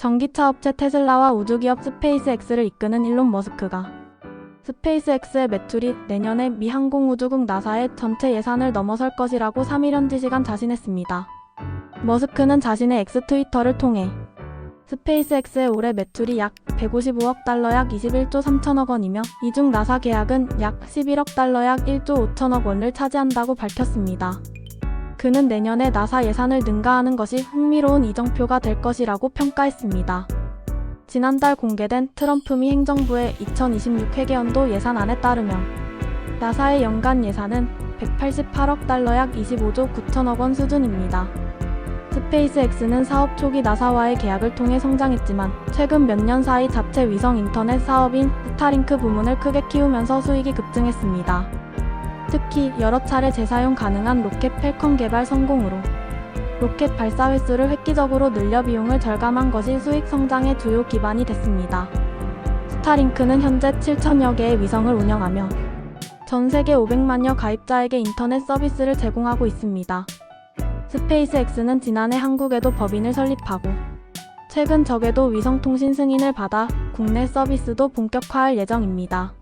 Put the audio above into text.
전기차 업체 테슬라와 우주기업 스페이스X를 이끄는 일론 머스크가 스페이스X의 매출이 내년에 미 항공우주국 나사의 전체 예산을 넘어설 것이라고 3일 현지 시간 자신했습니다. 머스크는 자신의 X 트위터를 통해 스페이스X의 올해 매출이 약 155억 달러 약 21조 3천억 원이며 이중 나사 계약은 약 11억 달러 약 1조 5천억 원을 차지한다고 밝혔습니다. 그는 내년에 나사 예산을 능가하는 것이 흥미로운 이정표가 될 것이라고 평가했습니다. 지난달 공개된 트럼프 미 행정부의 2026 회계연도 예산안에 따르면 나사의 연간 예산은 188억 달러 약 25조 9천억 원 수준입니다. 스페이스X는 사업 초기 나사와의 계약을 통해 성장했지만 최근 몇 년 사이 자체 위성 인터넷 사업인 스타링크 부문을 크게 키우면서 수익이 급증했습니다. 특히 여러 차례 재사용 가능한 로켓 펠컨 개발 성공으로 로켓 발사 횟수를 획기적으로 늘려 비용을 절감한 것이 수익 성장의 주요 기반이 됐습니다. 스타링크는 현재 7천여 개의 위성을 운영하며 전 세계 500만여 가입자에게 인터넷 서비스를 제공하고 있습니다. 스페이스X는 지난해 한국에도 법인을 설립하고 최근 적에도 위성통신 승인을 받아 국내 서비스도 본격화할 예정입니다.